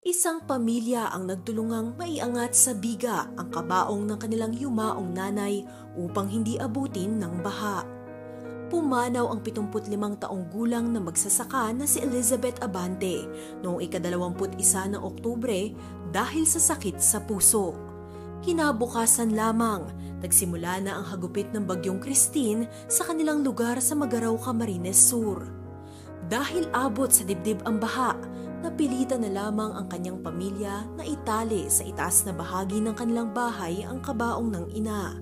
Isang pamilya ang nagtulungang maiangat sa biga ang kabaong ng kanilang yumaong nanay upang hindi abutin ng baha. Pumanaw ang 75 taong gulang na magsasaka na si Elizabeth Abante noong ika-21 ng Oktubre dahil sa sakit sa puso. Kinabukasan lamang, nagsimula na ang hagupit ng bagyong Christine sa kanilang lugar sa Magaraw, Camarines Sur. Dahil abot sa dibdib ang baha, napilitan na lamang ang kanyang pamilya na itali sa itaas na bahagi ng kanilang bahay ang kabaong ng ina.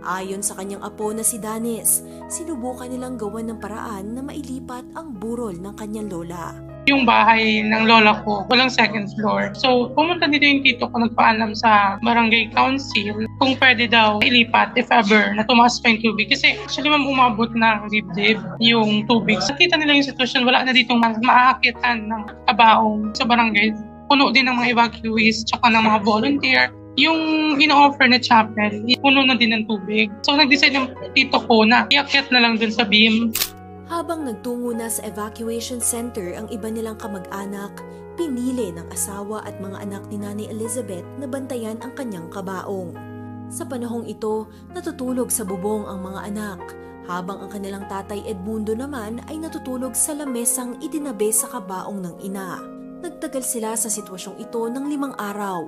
Ayon sa kanyang apo na si Danis, sinubukan nilang gawan ng paraan na mailipat ang burol ng kanyang lola. Yung bahay ng lola ko, walang second floor. So, pumunta dito yung tito ko, nagpaalam sa barangay council kung pwede daw ilipat if ever na tumaas pa yung tubig. Kasi actually, ma'am, umabot ng dibdib yung tubig. So, kita nila yung sitwasyon, wala na dito maakitan ng kabaong sa barangay. Puno din ng mga evacuees, tsaka ng mga volunteer yung ino-offer na chapel, puno na din ng tubig. So, nag-decide yung tito ko na iakyat na lang dun sa beam. Habang nagtungo na sa evacuation center ang iba nilang kamag-anak, pinili ng asawa at mga anak ni Nanay Elizabeth na bantayan ang kanyang kabaong. Sa panahong ito, natutulog sa bubong ang mga anak, habang ang kanilang tatay Edmundo naman ay natutulog sa lamesang itinabi sa kabaong ng ina. Nagtagal sila sa sitwasyong ito ng limang araw.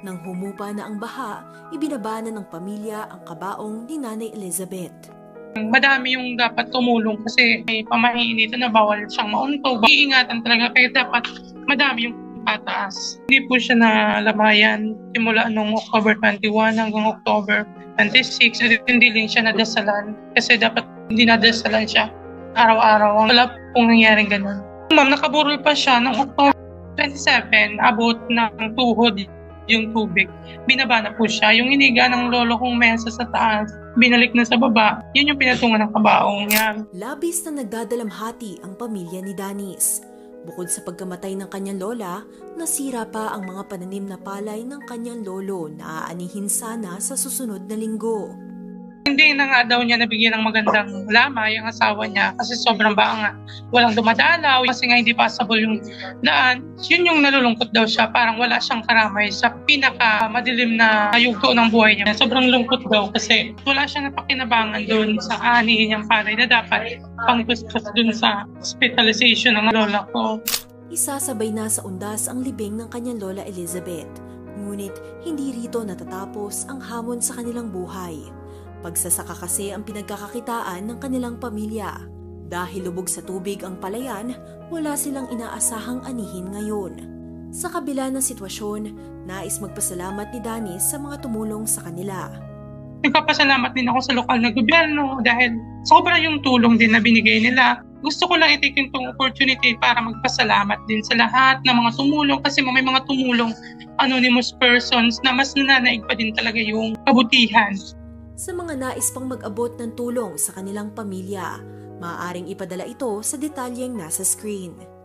Nang humupa na ang baha, ibinabana ng pamilya ang kabaong ni Nanay Elizabeth. Madami yung dapat tumulong kasi may pamahiin dito na bawal siyang mauntog. Iingatan talaga kaya dapat madami yung pataas. Hindi po siya nalamayan simula nung October 21 hanggang October 26. Hindi din siya nadasalan kasi dapat hindi nadasalan siya araw-araw. Wala pong nangyaring ganun. Ma'am, nakaburol pa siya ng October 27, abot ng tuhod yung tubig. Binaba na po siya. Yung iniga ng lolo kong mesa sa taas, binalik na sa baba. Yun yung pinatungan ng kabaong niya. Labis na nagdadalamhati ang pamilya ni Danis. Bukod sa pagkamatay ng kanyang lola, nasira pa ang mga pananim na palay ng kanyang lolo na aanihin sana sa susunod na linggo. Hindi na nga daw niya nabigyan ng magandang lamay ang asawa niya kasi sobrang baa nga. Walang dumadalaw kasi nga hindi passable yung daan. Yun yung nalulungkot daw siya. Parang wala siyang karamay sa pinaka madilim na yugto ng buhay niya. Sobrang lungkot daw kasi wala siyang napakinabangan doon sa ani niyang palay na dapat pangtustos doon sa hospitalization ng lola ko. Isasabay na sa undas ang libing ng kanyang lola Elizabeth. Ngunit hindi rito natatapos ang hamon sa kanilang buhay. Pagsasaka kasi ang pinagkakakitaan ng kanilang pamilya. Dahil lubog sa tubig ang palayan, wala silang inaasahang anihin ngayon. Sa kabila ng sitwasyon, nais magpasalamat ni Danis sa mga tumulong sa kanila. Nagpapasalamat din ako sa lokal na gobyerno dahil sobra yung tulong din na binigay nila. Gusto ko lang i-take yung opportunity para magpasalamat din sa lahat ng mga tumulong kasi may mga tumulong anonymous persons na mas nananaig pa din talaga yung kabutihan sa mga nais pang mag-abot ng tulong sa kanilang pamilya. Maaaring ipadala ito sa detalyeng nasa screen.